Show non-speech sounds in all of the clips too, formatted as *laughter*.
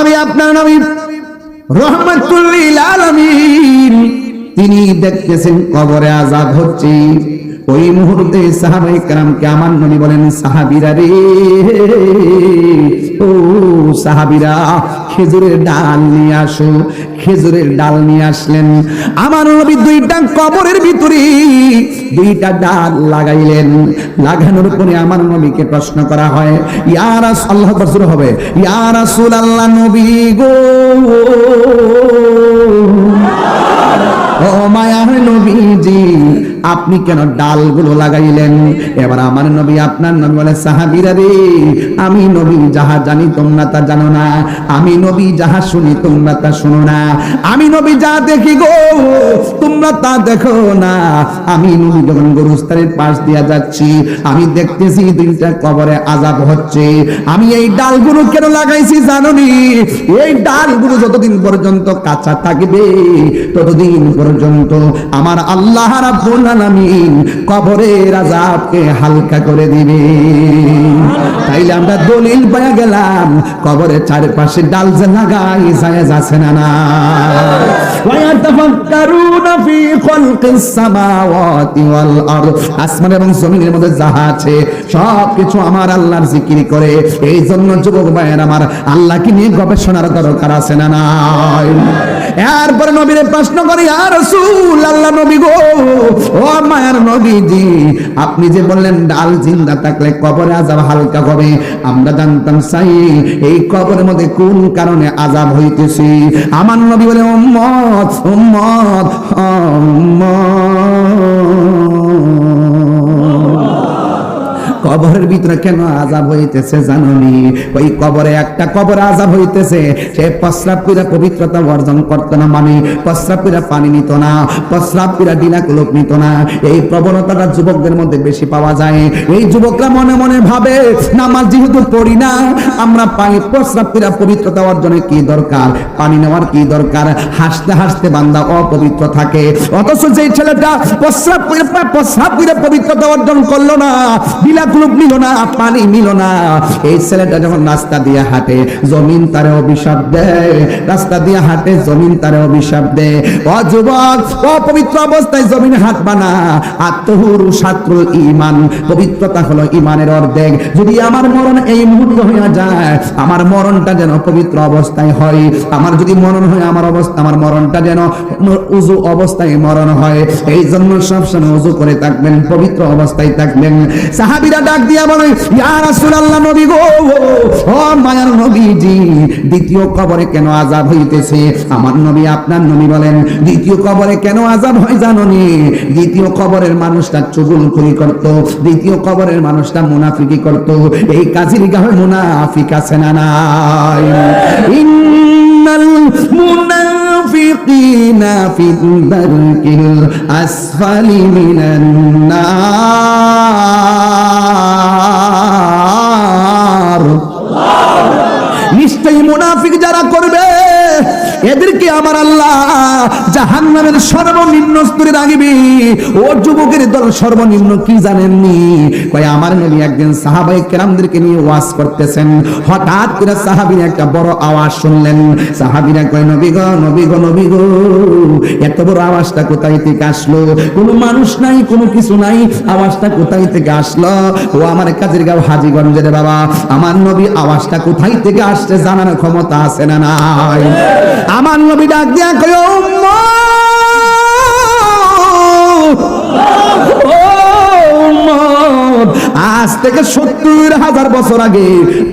নবী আপনার নবী রহমতুল্লিল আলামিন তিনি দেখতেছেন কবরে আজাব হচ্ছে। ওই মুহূর্তে সাহাবাই কারামকে আমার নবী বলেন, সাহাবিরা রে, ও সাহাবিরা, খেজুরের ডাল নিয়ে আসো, খেজুরের ডাল নিয়ে আসলেন। আমার নবী দুইটা কবরের ভিতরে দুইটা ডাল লাগাইলেন। লাগানোর পরে আমার নবীকে প্রশ্ন করা হয় ইয়ার আল্লাহ বছর হবে? ইয়ার রাসূল আল্লাহ নবী গো। ও মায়ার নবীজি আপনি কেন ডালগুলো লাগাইলেন? এবার আমার নবী, আপনার নবী বলে, সাহাবিরা রে, আমি নবী, যাহা জানি তোমরা তা জানো না। আমি নবী, যাহা শুনি তোমরা তা শুনো না। আমি নবী, যা দেখি গো, তোমরা তা দেখো না। আমি নবী যখন গরুস্তারের পাশ দিয়া যাচ্ছি, আমি দেখতেছি দুইটা কবরে আজাব হচ্ছে। আমি এই ডালগুলো কেন লাগাইছি জানোনি? এই ডালগুলো যতদিন পর্যন্ত কাঁচা থাকবে, ততদিন পর্যন্ত আমার আল্লাহ রাব্বুল আলামিন কবরের আজাবকে হালকা করে দিবে। তাইলে আমরা দলিল পাওয়া গেলাম, কবরের চারপাশে ডাল যে লাগাই যায় যাচ্ছে না না ওয়ায়াতাফাক্কারুনা আসমান এবং জমিনের মধ্যে যাহা আছে আমার আল্লাহর জিকির করে। এই জন্য যুবক ভাইয়ের আমার, আল্লাহকে নিয়ে গবেষণার দরকার আছে না এরপরে নবীরে প্রশ্ন করি আর আল্লাহ নবী গো, ও নবীজি, আপনি যে বললেন ডাল জিন্দা থাকলে কবরে আযাব হালকা হবে, আমরা জানতাম চাই এই কবরের মধ্যে কোন কারণে আযাব হইতেছে? আমার নবী বলে, উম্মত উম্মত উম্মত কবরের ভিতরে কেন আজাব হইতেছে জাননি? ওই কবরে একটা কবর আজাব হইতেছে, সে প্রস্রাব করে পবিত্রতা অর্জন করতো না মানে প্রস্রাব করে পানি নিত না, প্রস্রাব করে ডিনাকুলক নিত না। এই প্রবণতাটা যুবকদের মধ্যে বেশি পাওয়া যায়। এই যুবকরা মনে মনে ভাবে, নামাজ যেহেতু পড়ি না, আমরা পানি প্রস্রাব করে পবিত্রতা অর্জনে কি দরকার? পানি নেওয়ার কি দরকার? হাসতে হাসতে বান্দা অপবিত্র থাকে। অথচ যে ছেলেটা প্রস্রাব প্রস্রাব করে পবিত্রতা অর্জন করল না বিলাকুলুক নিল না, পানি নিল না। এই ছেলেটা যখন রাস্তা দিয়ে হাঁটে, জমিন তারে অভিশাপ দেয়। রাস্তা দিয়ে হাঁটে, জমিন তারে অভিশাপ দেয়। ও যুবক অপবিত্র অবস্থায় জমিন হাঁটবা না আত্মহুরু ছাত্র ইমান, পবিত্রতা হলো ইমানের অর্ধেক। যদি আমার মরণ এই মুহূর্তে হইয়া যায়, আমার মরণটা যেন পবিত্র অবস্থায় হয়। আমার যদি মরণ হয়, আমার অবস্থা আমার মরণটা যেন উজু অবস্থায় মরণ হয়। এই জন্য সবসময় উজু করে থাকবেন, পবিত্র অবস্থায় থাকবেন। সাহাবিরা ডাক দিয়া বলে, ইয়া রাসূলুল্লাহ নবী গো, ও মায়ার নবীজি, দ্বিতীয় কবরে কেন আযাব হইতেছে? আমার নবী, আপনার নবী বলেন, দ্বিতীয় কবরে কেন আযাব হয় জানোনি? দ্বিতীয় কবরের মানুষটা চুগুল চুগলখড়ি করত, দ্বিতীয় কবরের মানুষটা মুনাফিকি করত, এই কাজের গায়ে মুনাফিক আছে না নাই? মুনাফিকিনা ফি দারকিল আসফালি মিনান নার নিশ্চয়ই মুনাফিক যারা করবে এদেরকে আমার আল্লাহ জাহান্নামের সর্বনিম্ন স্তরে রাখবে। ও যুবকের দল সর্বনিম্ন কি জানেননি? কয়, আমার নবী একদিন সাহাবাই কেরামদেরকে নিয়ে ওয়াজ করতেছেন। হঠাৎ করে সাহাবীরা একটা বড় আওয়াজ শুনলেন। সাহাবীরা কয়, নবী গো নবী গো নবী গো, এত বড় আওয়াজটা কোথায় থেকে আসলো? কোনো মানুষ নাই, কোনো কিছু নাই, আওয়াজটা কোথায় থেকে আসলো? ও আমার কাজের গাঁও হাজিগঞ্জের বাবা, আমার নবী আওয়াজটা কোথায় থেকে আসছে জানার ক্ষমতা আছে না নাই? আমার নবী ডাক দিয়া কয় আজ থেকে সত্তর হাজার বছর আগে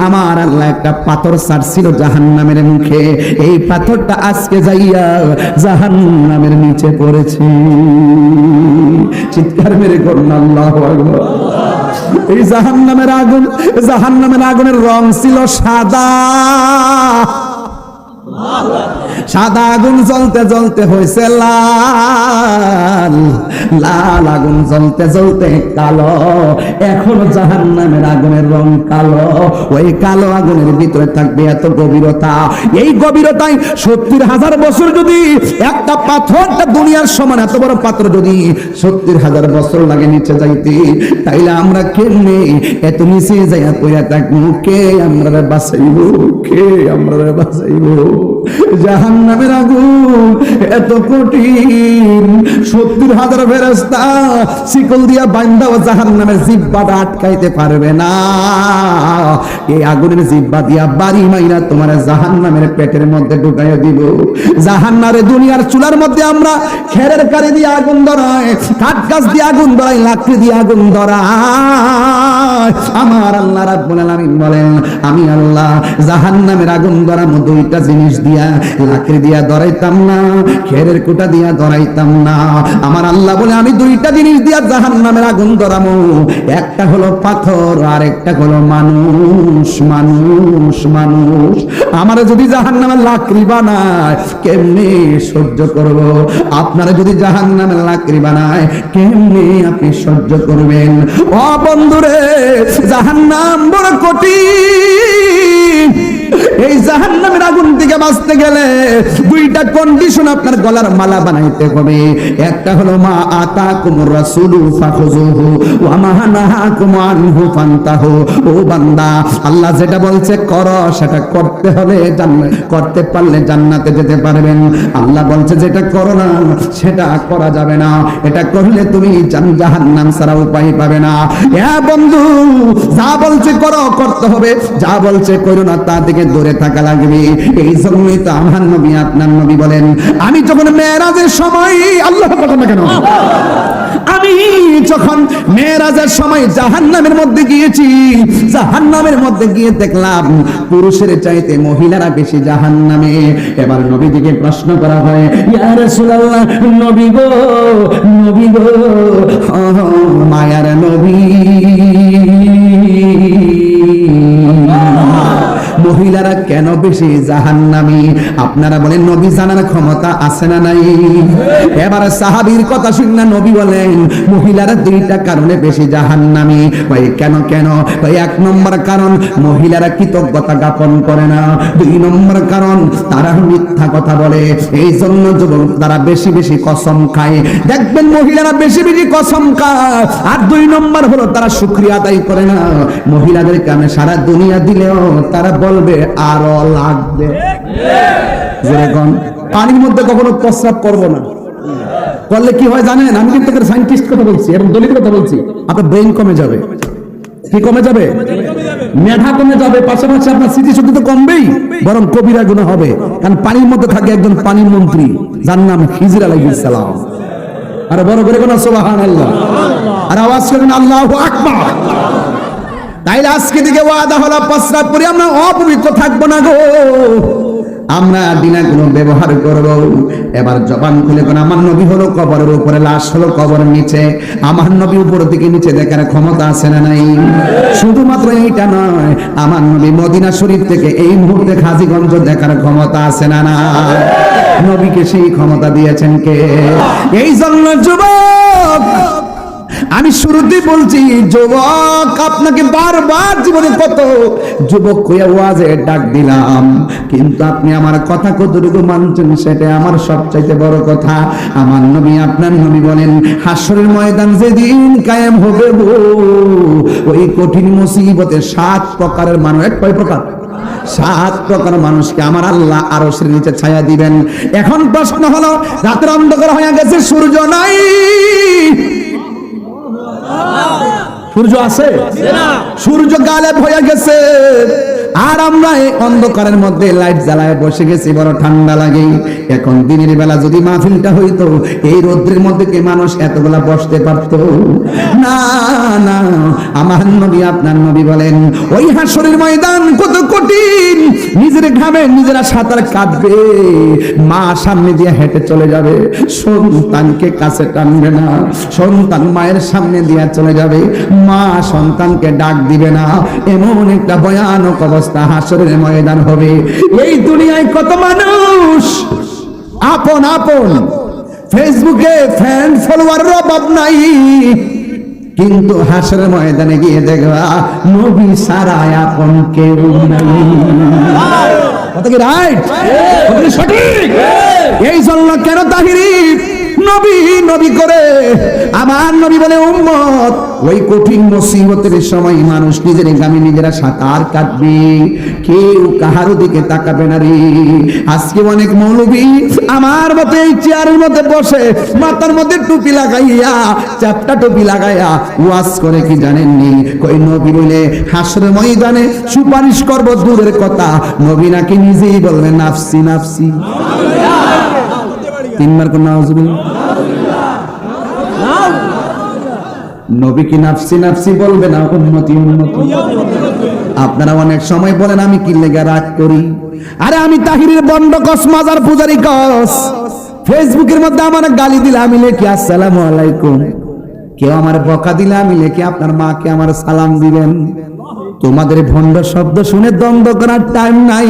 আমার আল্লাহ একটা পাথর ছাড়ছিল জাহান নামের মুখে। এই পাথরটা আজকে যাইয়া জাহান নামের নিচে পড়েছে। চিৎকার মেরে করুন আল্লাহ এই জাহান নামের আগুন জাহান নামের আগুনের রং ছিল সাদা। সাদা আগুন জ্বলতে জ্বলতে হয়েছে লাল। লাল আগুন জ্বলতে জ্বলতে কালো। এখন জাহান নামের আগুনের রং কালো। ওই কালো আগুনের ভিতরে থাকবে এত গভীরতা। এই গভীরতায় সত্তর হাজার বছর যদি একটা পাথরটা দুনিয়ার সমান এত বড় পাত্র যদি সত্তর হাজার বছর লাগে নিচে যাইতে, তাইলে আমরা কেমনে এত নিচে যাইয়া পইয়া থাকব? কে আমরা বাঁচাইব? কে আমরা বাঁচাইব? জাহান নামের আগুন এত কঠিন। সত্তর হাজার ফেরস্তা শিকল দিয়া জাহান নামের জিব্বাটা আটকাইতে পারবে না। এই আগুনের জিব্বা দিয়া বাড়ি মাইরা তোমার জাহান নামের পেটের মধ্যে দিব। দুনিয়ার চুলার মধ্যে আমরা খেরের কারি দিয়ে আগুন ধরায় কাঠ গাছ দিয়ে আগুন ধরাই, লাকড়ি দিয়ে আগুন ধরায় আমার আল্লাহ রাব্বুল আলামিন বলেন, আমি আল্লাহ জাহান্নামের আগুন ধরামো দুইটা জিনিস দিয়া লাকড়ি দিয়া ধরাইতাম না, খেরের কুটা দিয়া ধরাইতাম না। আমার আল্লাহ বলে, আমি দুইটা জিনিস দিয়া জাহান্নামের আগুন ধরামো। একটা হলো পাথর, আর একটা হলো মানুষ মানুষ মানুষ। আমার যদি জাহান্নামের লাকড়ি বানায়, কেমনি সহ্য করব? আপনারা যদি জাহান্নামের লাকড়ি বানায়, কেমনে আপনি সহ্য করবেন? ও বন্ধুরে, জাহান্নাম বড় কঠিন। এই জাহান্নামের আগুন থেকে বাঁচতে গেলে দুইটা কন্ডিশন আপনার গলার মালা বানাইতে হবে। একটা হলো মা আতা কুমুর রাসুলু ফাখুজুহু ওয়া মা নাহাকুম আনহু ফান্তাহু। ও বান্দা, আল্লাহ যেটা বলছে করো, সেটা করতে জান্নাত করতে পারলে জান্নাতে যেতে পারবেন। আল্লাহ বলছে যেটা করো না, সেটা করা যাবে না। এটা করলে তুমি জাহান্নাম ছাড়া উপায় পাবে না। হ্যাঁ বন্ধু, যা বলছে করো, করতে হবে। যা বলছে করো না তা থেকে দূরে থাকা লাগবে। এই জন্যই তো আমার নবী, আপনার নবী বলেন, আমি যখন মেয়েরাজের সময়, আল্লাহ কথা কেন? আমি যখন মেয়েরাজের সময় জাহান্নামের মধ্যে গিয়েছি, জাহান্নামের মধ্যে গিয়ে দেখলাম, পুরুষের চাইতে মহিলারা বেশি জাহান্নামে। এবার নবীজিকে প্রশ্ন করা হয়, ইয়া রাসূলুল্লাহ, নবী গো নবী গো মায়ার নবী। মহিলারা কেন বেশি জাহান্নামী? আপনারা বলেন, নবী জানার ক্ষমতা আছে না নাই? এবার সাহাবীর কথা শুনে নবী বলেন, মহিলারা দুইটা কারণে বেশি জাহান্নামী। ভাই, কেন কেন? ভাই, এক নম্বর কারণ, মহিলারা কৃতজ্ঞতা জ্ঞাপন করে না। দুই নম্বর কারণ, তারা মিথ্যা কথা বলে। এই জন্য যুবক, তারা বেশি বেশি কসম খায়। দেখবেন মহিলারা বেশি বেশি কসম খায়। আর দুই নম্বর হলো, তারা শুক্রিয়া আদায় করে না। মহিলাদেরকে আমি সারা দুনিয়া দিলেও তারা বলবে, আরও লাগবে। পানির মধ্যে কখনো প্রস্রাব করব না। করলে কি হয় জানেন? আমি কিন্তু সাইন্টিস্ট কথা বলছি এবং দলিত কথা বলছি। আপনার ব্রেন কমে যাবে। কি কমে যাবে? মেধা কমে যাবে। পাশাপাশি আপনার স্মৃতিশক্তি তো কমবেই, বরং কবিরা গুণ হবে। কারণ পানির মধ্যে থাকে একজন পানি মন্ত্রী, যার নাম হিজির আলাইহিস সালাম। আর বড় করে কোন সুবহান আল্লাহ আর আওয়াজ করেন আল্লাহ আকবার। তাইলে আজকে দিকে ওয়াদা হলো, প্রস্রাব করি, আমরা অপবিত্র থাকব না গো। আমরা দিনাগুলো ব্যবহার করব। এবার জবান খুলে কোন আমার নবী হলো কবরের উপরে, লাশ হলো কবরের নিচে। আমার নবী উপর দিকে নিচে দেখার ক্ষমতা আছে না নাই? শুধুমাত্র এইটা নয়, আমার নবী মদিনা শরীফ থেকে এই মুহূর্তে খাজিগঞ্জ দেখার ক্ষমতা আছে না না নবীকে সেই ক্ষমতা দিয়েছেন কে? এই জন্য যুবক আমি শুরুতেই বলছি, যুবক, আপনাকে বারবার জীবনে কত যুবক কইয়া ওয়াজে ডাক দিলাম। কিন্তু আপনি আমার কথা কতটুকু মানছেন সেটা আমার সবচাইতে বড় কথা। আমার নবী, আপনার নবী বলেন হাসরের ময়দান যেদিন কায়েম হবে ওই কঠিন মুসিবতে সাত প্রকারের মানুষ, এক কয় প্রকার? সাত প্রকার মানুষকে আমার আল্লাহ আরও নিচে ছায়া দিবেন। এখন প্রশ্ন হলো, রাতের অন্ধকার হয়ে গেছে, সূর্য নাই। সূর্য আছে? সূর্য গালেব হয়ে গেছে। আর আমরা এই অন্ধকারের মধ্যে লাইট জ্বালায় বসে গেছি, বড় ঠান্ডা লাগে। এখন দিনের বেলা যদি মাহফিলটা হইতো, এই রোদ্রের মধ্যে কি মানুষ এতগুলা বসতে পারত? না না, আমার নবী, আপনার নবী বলেন, ওই হাসরের ময়দান কত কঠিন। নিজের ঘামে নিজেরা সাঁতার কাটবে, মা সামনে দিয়ে হেঁটে চলে যাবে। সন্তানকে কাছে টানবে না, সন্তান মায়ের সামনে দিয়ে চলে যাবে। মা সন্তানকে ডাক দিবে না, এমন একটা ভয়ানক অবস্থা। হাসরের ময়দান হবে। এই দুনিয়ায় কত মানুষ? আপন আপন। ফেসবুকে ফ্যান ফলোয়ারের অভাব নাই। কিন্তু হাসর ময়দানে গিয়ে দেখবা নবী সারা আপন কেউ নাই। কথা কি রাইট সঠিক? এই জন্য কেন তাহিরি? নবী নবী করে। আমার নবী বলে, উম্মত, ওই কঠিন মুসিবতের সময় মানুষ নিজের গামে নিজেরা সাঁতার কাটবে। কেউ কাহারো দিকে তাকাবে না রে। আজকে অনেক মৌলবী আমার মতো এই চেয়ারের মধ্যে বসে, মাথার মধ্যে টুপি লাগাইয়া, চাপটা টুপি লাগাইয়া ওয়াজ করে কি জানেননি কই নবী বলে হাসর ময়দানে সুপারিশ করব দূরের কথা। নবী নাকি নিজেই বলবেন নাফসি নাফসি। তিনবার কোন নবী কি নাফসি নাফসি বলবে না, উন্নতি উন্নতি। আপনারা অনেক সময় বলেন, আমি কি লেগে রাগ করি? আরে আমি তাহিরের বন্ড কস, মাজার পূজারি কস। ফেসবুকের মধ্যে আমার গালি দিলে, আমি লেখি আলাইকুম। কেউ আমার বকা দিলে, আমি লেখি, আপনার মাকে আমার সালাম দিবেন। তোমাদের ভণ্ড শব্দ শুনে দ্বন্দ্ব করার টাইম নাই।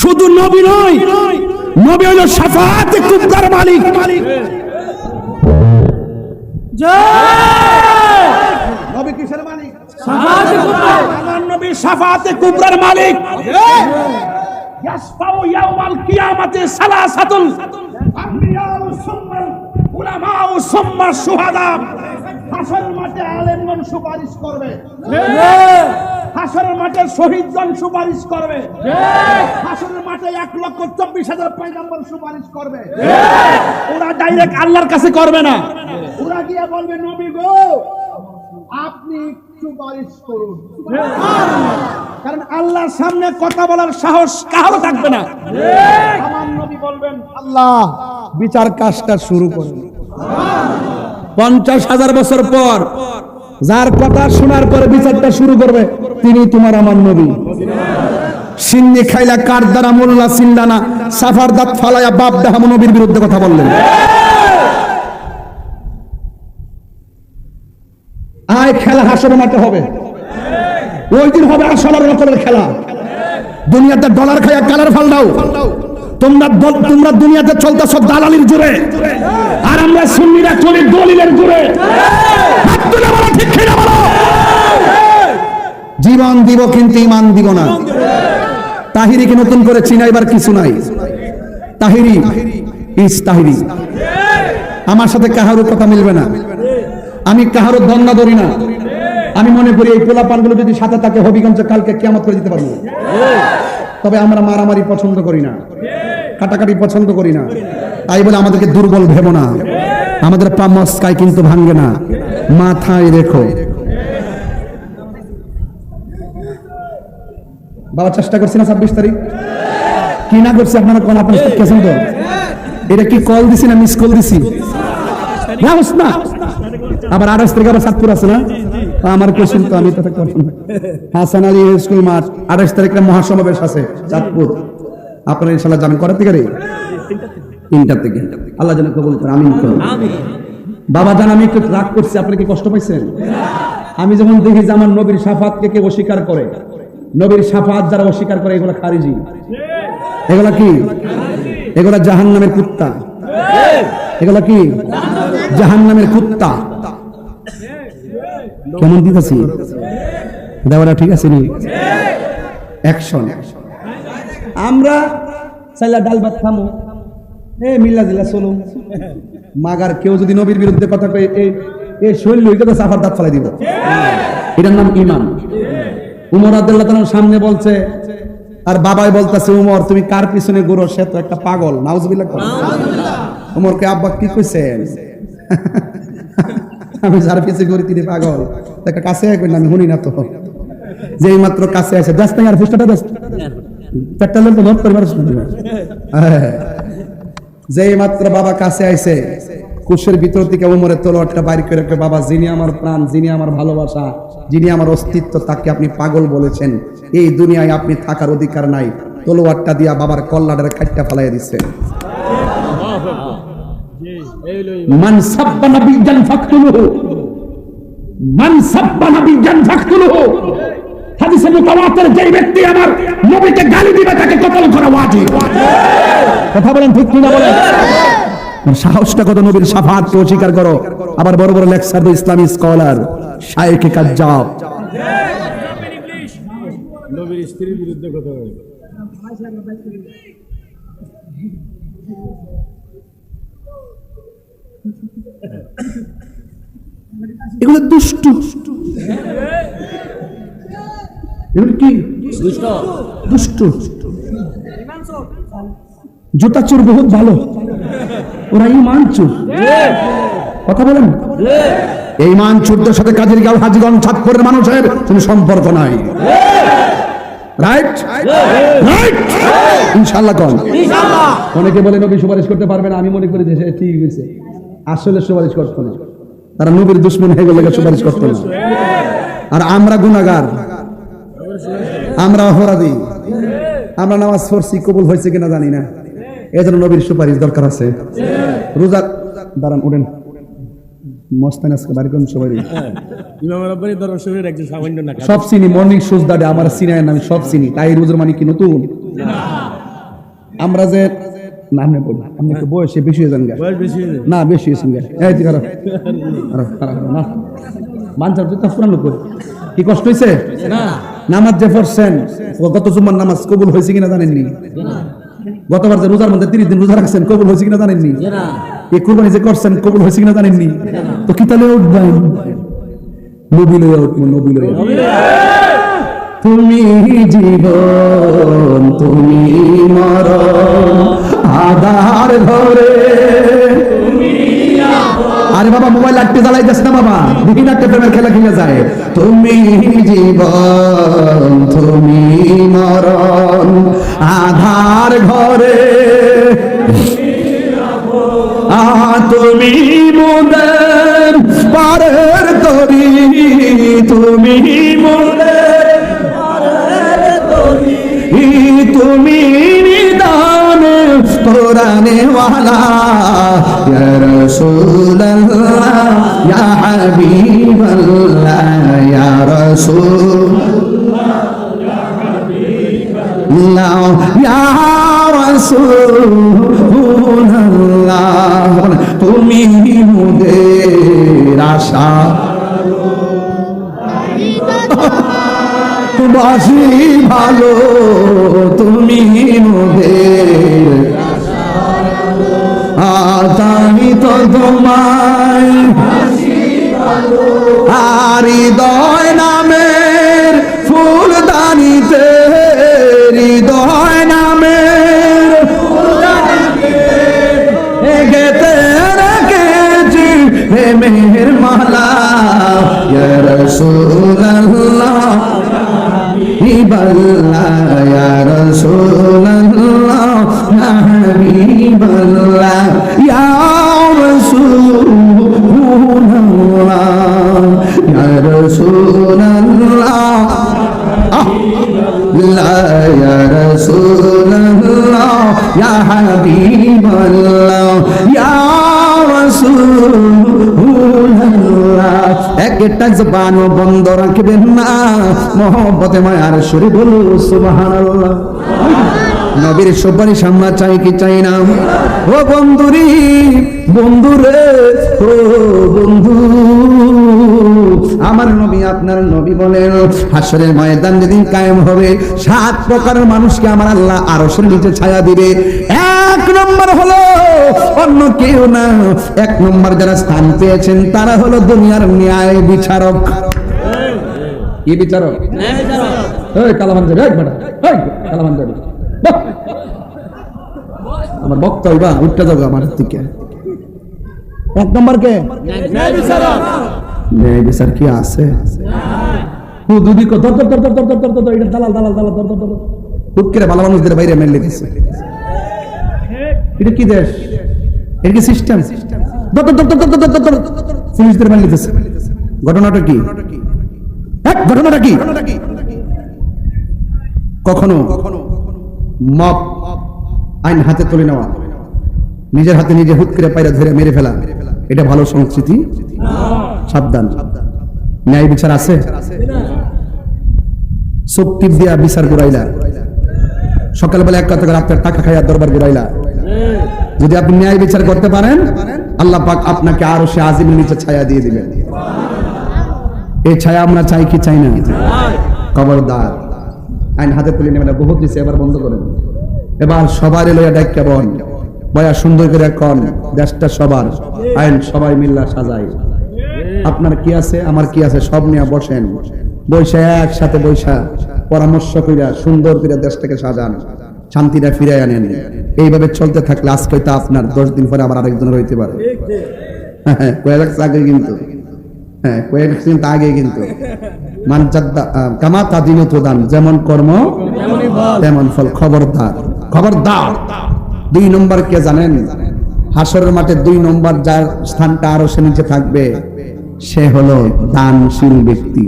শুধু নবী নয় নবী হলো সাফাতে কুবরার মালিক। নবী কিসের মালিক? আমার নবী সাফাতে কুবরার মালিক। ইয়াসফাউ ইয়াউমাল কিয়ামাতে সালাসাতুল আম্বিয়াউ সুম্মাল উলামাউ সুম্মা শুহাদা। হাসর মাঠে আলেমগণ সুপারিশ করবে। হাসরের মাঠে শহীদগণ সুপারিশ করবে। হাসরের মাঠে এক লক্ষ চব্বিশ হাজার পয়গাম্বর সুপারিশ করবে। ওরা ডাইরেক্ট আল্লাহর কাছে করবে না। ওরা গিয়ে বলবে নবী গো আপনি সুপারিশ করুন। কারণ আল্লাহর সামনে কথা বলার সাহস কারও থাকবে না। আমার নবী বলবেন আল্লাহ বিচার কাজটা শুরু করুন। পঞ্চাশ হাজার বছর পর যার কথা শোনার পরে বিচারটা শুরু করবে, তিনি তোমার আমার নবী। সিন্নি খাইলা কার দ্বারা মোল্লা সিন্দানা, সাফার দাঁত ফালায়া বাপ ডাহাম নবীর বিরুদ্ধে কথা বললেন। আয় খেলা হাসর মাঠে হবে। ওই দিন হবে আসল রকমের খেলা। দুনিয়াতে ডলার খাইয়া কালার ফালদাও তোমরা তোমরা দুনিয়াতে চলতেছ দালালির জুড়ে। আর আমরা সুন্নিরা চলি দলিলের জুড়ে। ঠিক কিনা বলো জীবন দিব কিন্তু ইমান দিব না। তাহিরিকে নতুন করে চিনাইবার কিছু নাই। তাহিরি ইস তাহিরি। আমার সাথে কাহারও কথা মিলবে না। আমি কাহারও ধন্যা ধরি না। আমি মনে করি এই পোলা পানগুলো যদি সাথে থাকে, হবিগঞ্জ কালকে কেমত করে দিতে পারব। তবে আমরা মারামারি পছন্দ করি না। কাটাকাটি পছন্দ করি না। তাই বলে আমাদেরকে দুর্বল ভেবো না। আমাদের পামস্কায় কিন্তু ভাঙ্গে না। মাথায় রেখো। বাবা, চেষ্টা করছি না ছাব্বিশ তারিখ? কি না করছি আপনারা কোন আপনার কেছেন তো এটা কি কল দিছি না মিস কল দিছি? না আবার আঠাশ তারিখ আবার সাতপুর আছে না? আমার কোশ্চেন তো আমি তো করছি না। হাসান আলী স্কুল মাঠ মহাসমাবেশ আছে চাঁদপুর। আপনারা ইনশাল্লাহ জানেন করার থেকে থেকে। আল্লাহ যেন কবুল করে আমি বাবা জান, আমি একটু রাগ করছি, আপনি কি কষ্ট পাইছেন? আমি যখন দেখি যে আমার নবীর সাফাতকে কে অস্বীকার করে, নবীর সাফাত যারা অস্বীকার করে, এগুলো খারিজি। এগুলা কি? এগুলা জাহান নামের কুত্তা। এগুলা কি? জাহান নামের কুত্তা। কেমন দিতেছি? দেওয়াটা ঠিক আছে অ্যাকশন আমরা চাইলা ডাল ভাত খামো। এ, মিল্লা জিল্লা চলো মাগার কেউ যদি নবীর বিরুদ্ধে কথা কয়ে এই এই শৈলী হইতে তো সাফার দাঁত ফেলাই দিব। এটার নাম ইমান উমর আব্দুল্লাহ তাআলার সামনে বলছে আর বাবাই বলতেছে উমর তুমি কার পিছনে ঘুরো? সে তো একটা পাগল। নাউজুবিল্লাহ কর উমরকে আব্বা কি কইছেন? *laughs* আমি যার পিছনে ঘুরি তিনি পাগল। তো একটা কাছে একবার আমি শুনি না তো। যেই মাত্র কাছে আছে দাস নাই আর ফুসটাটা দাস পেটটা তো ধর পরিবার হ্যাঁ। যেই মাত্র বাবা কাছে আইছে, কুশের ভিতর থেকে উমরের তলোয়ারটা বাইর করে রাখবে। বাবা, যিনি আমার প্রাণ, যিনি আমার ভালোবাসা, যিনি আমার অস্তিত্ব, তাকে আপনি পাগল বলেছেন। এই দুনিয়ায় আপনি থাকার অধিকার নাই। তলোয়ারটা দিয়া বাবার কল্লাডের খাটটা ফালাই দিচ্ছে মান সাব্বা নাবিয়ান ফাকতুলুহু। মান সাব্বা নাবিয়ান ফাকতুলুহু। মুতাওয়াতির যেই ব্যক্তি আমার নবীকে গালি দিবে তাকে কতল করা ওয়াজিব? কথা বলেন ঠিক কিনা বলেন? সাহসটা কত নবীর সাফাত তো স্বীকার করো। আবার বড় বড় লেকচার দে ইসলামী স্কলার শায়েখে কাজ্জাব। নবীর স্ত্রীর বিরুদ্ধে কথা বলে। এগুলো দুষ্টু। এগুলো কি? দুষ্টু। জুতা চোর বহুত ভালো। ওরা ইমান চোর। কথা বলেন? এই মান চোরদের সাথে কাজের গাঁও হাজিগঞ্জ ছাত্রের মানুষের কোনো সম্পর্ক নাই। রাইট রাইট ইনশাআল্লাহ কোন। অনেকে বলে নবী সুপারিশ করতে পারবে না আমি মনে করি যে ঠিক হয়েছে। আসলে সুপারিশ করতো না। তারা নবীর দুশ্মন হয়ে গেলে সুপারিশ করতো না। আর আমরা গুনাগার আমরা অপরাধী। আমরা নামাজ পড়ছি কবুল হয়েছে কিনা জানি না। এই জন্য নবীর সুপারিশ দরকার আছে। রোজা দাঁড়ান উঠেন। মস্তান আজকে বাড়ি সবাই? সব চিনি মর্নিং সুজ দাডে আমার সিনায়ের নামে সব চিনি। তাই রোজের মানে কি নতুন? আমরা যে নাম নেব আপনি একটু বয়সে বেশি হয়ে যান হয়ে। না হয়েছেন গা। এই খারাপ খারাপ, খারাপ, না মানচার তো পুরানো করে কি কষ্ট হয়েছে? নামাজ যে পড়ছেন গত জুম্মার নামাজ কবুল হয়েছে কিনা জানেননি? গতবার যে রোজার মধ্যে তিরিশ দিন রোজা রাখছেন, কবুল হয়েছে কিনা জানেননি? এই কুরবানি যে করছেন, কবুল হয়েছে কিনা জানেননি? তো কি তাহলে উঠবেন? নবী লইয়া উঠবো, নবী লইয়া তুমি জীবন, তুমি মরণ, আধার ঘরে আরে বাবা, মোবাইল আটকে জ্বালাই যাস না বাবা? বিভিন্ন একটা প্রেমের খেলা খেলে যায়। তুমি জীবন, তুমি মরণ, আধার ঘরে। তুমি মোদের পারের তরি, তুমি মোদের ই তুমি নিদান কোরআনে ওয়ালা ইয়া ভালো তুমি মোদের আতামি তো তোমায় আর হৃদয় রাসূলুল্লাহ হাবিবাল্লাহ ইয়া রাসূলুল্লাহ হাবিবাল্লাহ একটা জবান বন্ধ রাখবেন না। মহব্বতে, মায়ার শরীর বলু, সুবহানাল্লাহ। নবীর সুপারিশ আমরা চাই কি চাই না। ও বন্ধুরি, বন্ধুরে, ও বন্ধু। আমার নবী, আপনার নবী বলেন, হাসরের ময়দান যেদিন কায়েম হবে, সাত প্রকারের মানুষকে আমার আল্লাহ আরশের নিচে ছায়া দিবে। এক নম্বর হলো, অন্য কেউ না। এক নম্বর যারা স্থান পেয়েছেন, তারা হলো দুনিয়ার ন্যায় বিচারক। কি বিচারক! আমার বক্তব্য উঠতে যাব আমার থেকে এক নম্বর কে? ন্যায় বিচার কি আছে কখনো মপ আইন হাতে তুলে নেওয়া নিজের হাতে নিজে হুট করে পায়রা ধরে মেরে ফেলা এটা ভালো সংস্কৃতি সাবধান। ন্যায় বিচার আছে? চোখ দিয়া বিচার ঘুরাইলা সকালবেলা এক কথা আপনার টাকা খাইয়া দরবার ঘুরাইলা যদি আপনি ন্যায় বিচার করতে পারেন, আল্লাহ পাক আপনাকে আরও সে আজিমের নিচে ছায়া দিয়ে দিবেন এই ছায়া আমরা চাই কি চাই না? খবরদার। আইন হাতে তুলে নেবেন বহুত দিছে এবার বন্ধ করেন। এবার সবার এলো ডাক কেমন বয়া সুন্দর করে কন, দেশটা সবার, আইন সবাই মিল্লা সাজাই আপনার কি আছে? আমার কি আছে? সব নিয়ে বসেন। বৈশা একসাথে বৈশা পরামর্শ কইরা সুন্দর করে দেশটাকে সাজান শান্তিটা ফিরে আনেন। এইভাবে চলতে থাকলে আজকে হয়তো আপনার দশ দিন পরে আবার আরেকজনের হইতে পারে। হ্যাঁ কয়েক আগে কিন্তু। হ্যাঁ কয়েক কিন্তু আগে কিন্তু। মান জাদ্দা আহ, কামা তাদিন প্রদান যেমন কর্ম তেমন ফল। খবরদার। খবরদার। দুই নম্বর কে জানেন? হাসরের মাঠে দুই নম্বর যার স্থানটা আরও সে নিচে থাকবে। সে হলো দানশীল ব্যক্তি।